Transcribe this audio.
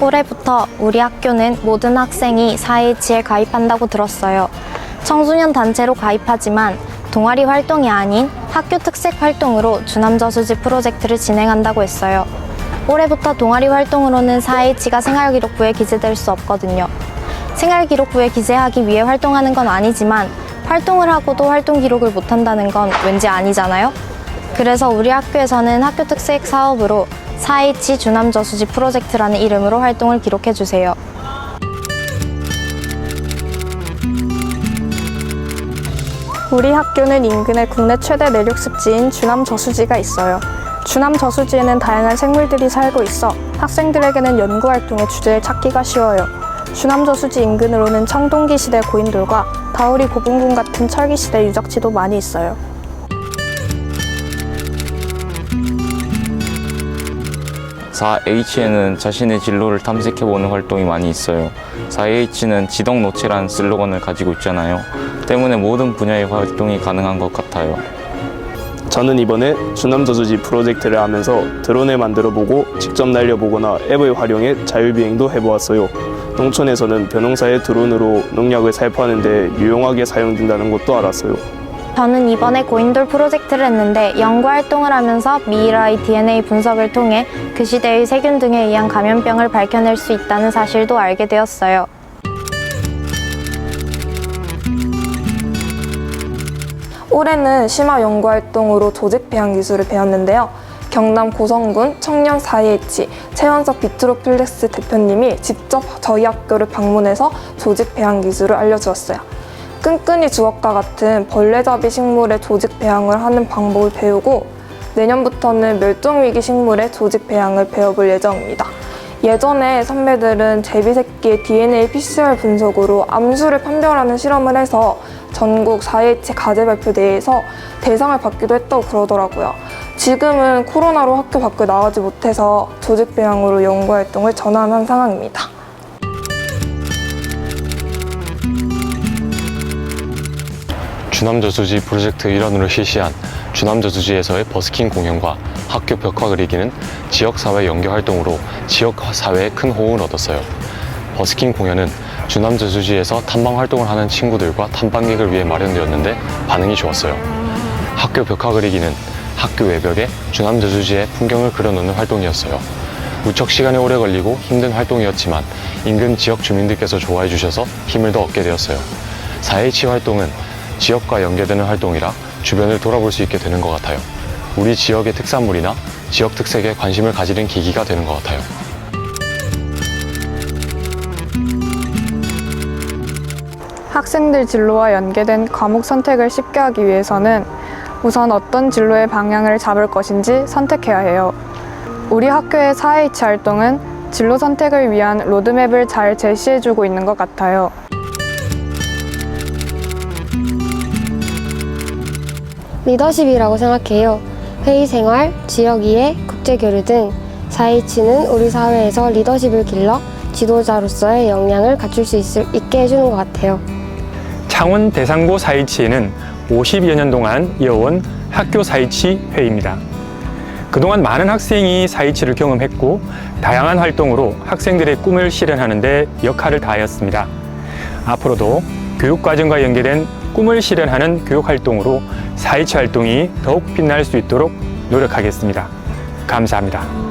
올해부터 우리 학교는 모든 학생이 4H에 가입한다고 들었어요. 청소년 단체로 가입하지만 동아리 활동이 아닌 학교 특색 활동으로 주남저수지 프로젝트를 진행한다고 했어요. 올해부터 동아리 활동으로는 4H가 생활기록부에 기재될 수 없거든요. 생활기록부에 기재하기 위해 활동하는 건 아니지만 활동을 하고도 활동 기록을 못한다는 건 왠지 아니잖아요? 그래서 우리 학교에서는 학교 특색 사업으로 4H 주남저수지 프로젝트라는 이름으로 활동을 기록해 주세요. 우리 학교는 인근에 국내 최대 내륙 습지인 주남 저수지가 있어요. 주남 저수지에는 다양한 생물들이 살고 있어 학생들에게는 연구 활동의 주제를 찾기가 쉬워요. 주남 저수지 인근으로는 청동기 시대 고인돌과 다우리 고분군 같은 철기 시대 유적지도 많이 있어요. 4H에는 자신의 진로를 탐색해보는 활동이 많이 있어요. 4H는 지덕 노체라는 슬로건을 가지고 있잖아요. 때문에 모든 분야의 활동이 가능한 것 같아요. 저는 이번에 주남저수지 프로젝트를 하면서 드론을 만들어 보고 직접 날려보거나 앱을 활용해 자율비행도 해보았어요. 농촌에서는 벼농사의 드론으로 농약을 살포하는데 유용하게 사용된다는 것도 알았어요. 저는 이번에 고인돌 프로젝트를 했는데 연구 활동을 하면서 미이라의 DNA 분석을 통해 그 시대의 세균 등에 의한 감염병을 밝혀낼 수 있다는 사실도 알게 되었어요. 올해는 심화 연구 활동으로 조직 배양 기술을 배웠는데요. 경남 고성군 청년 4H 최원석 비트로필렉스 대표님이 직접 저희 학교를 방문해서 조직 배양 기술을 알려주었어요. 끈끈이 주걱과 같은 벌레잡이 식물의 조직 배양을 하는 방법을 배우고 내년부터는 멸종위기 식물의 조직 배양을 배워볼 예정입니다. 예전에 선배들은 제비새끼의 DNA PCR 분석으로 암수를 판별하는 실험을 해서 전국 4H 가제 발표 대회에서 대상을 받기도 했다고 그러더라고요. 지금은 코로나로 학교 밖을 나가지 못해서 조직 배양으로 연구 활동을 전환한 상황입니다. 주남저수지 프로젝트 일환으로 실시한 주남저수지에서의 버스킹 공연과 학교 벽화 그리기는 지역사회 연계 활동으로 지역사회에 큰 호응을 얻었어요. 버스킹 공연은 주남저수지에서 탐방 활동을 하는 친구들과 탐방객을 위해 마련되었는데 반응이 좋았어요. 학교 벽화 그리기는 학교 외벽에 주남저수지의 풍경을 그려놓는 활동이었어요. 무척 시간이 오래 걸리고 힘든 활동이었지만 인근 지역 주민들께서 좋아해 주셔서 힘을 더 얻게 되었어요. 4H 활동은 지역과 연계되는 활동이라 주변을 돌아볼 수 있게 되는 것 같아요. 우리 지역의 특산물이나 지역 특색에 관심을 가지는 계기가 되는 것 같아요. 학생들 진로와 연계된 과목 선택을 쉽게 하기 위해서는 우선 어떤 진로의 방향을 잡을 것인지 선택해야 해요. 우리 학교의 4H 활동은 진로 선택을 위한 로드맵을 잘 제시해주고 있는 것 같아요. 리더십이라고 생각해요. 회의 생활, 지역 이해, 국제 교류 등 4H는 우리 사회에서 리더십을 길러 지도자로서의 역량을 갖출 수 있을, 있게 해주는 것 같아요. 창원 대상고 4H에는 50여 년 동안 이어온 학교 4H 회의입니다. 그동안 많은 학생이 4H를 경험했고 다양한 활동으로 학생들의 꿈을 실현하는 데 역할을 다하였습니다. 앞으로도 교육과정과 연계된 꿈을 실현하는 교육 활동으로 4H 활동이 더욱 빛날 수 있도록 노력하겠습니다. 감사합니다.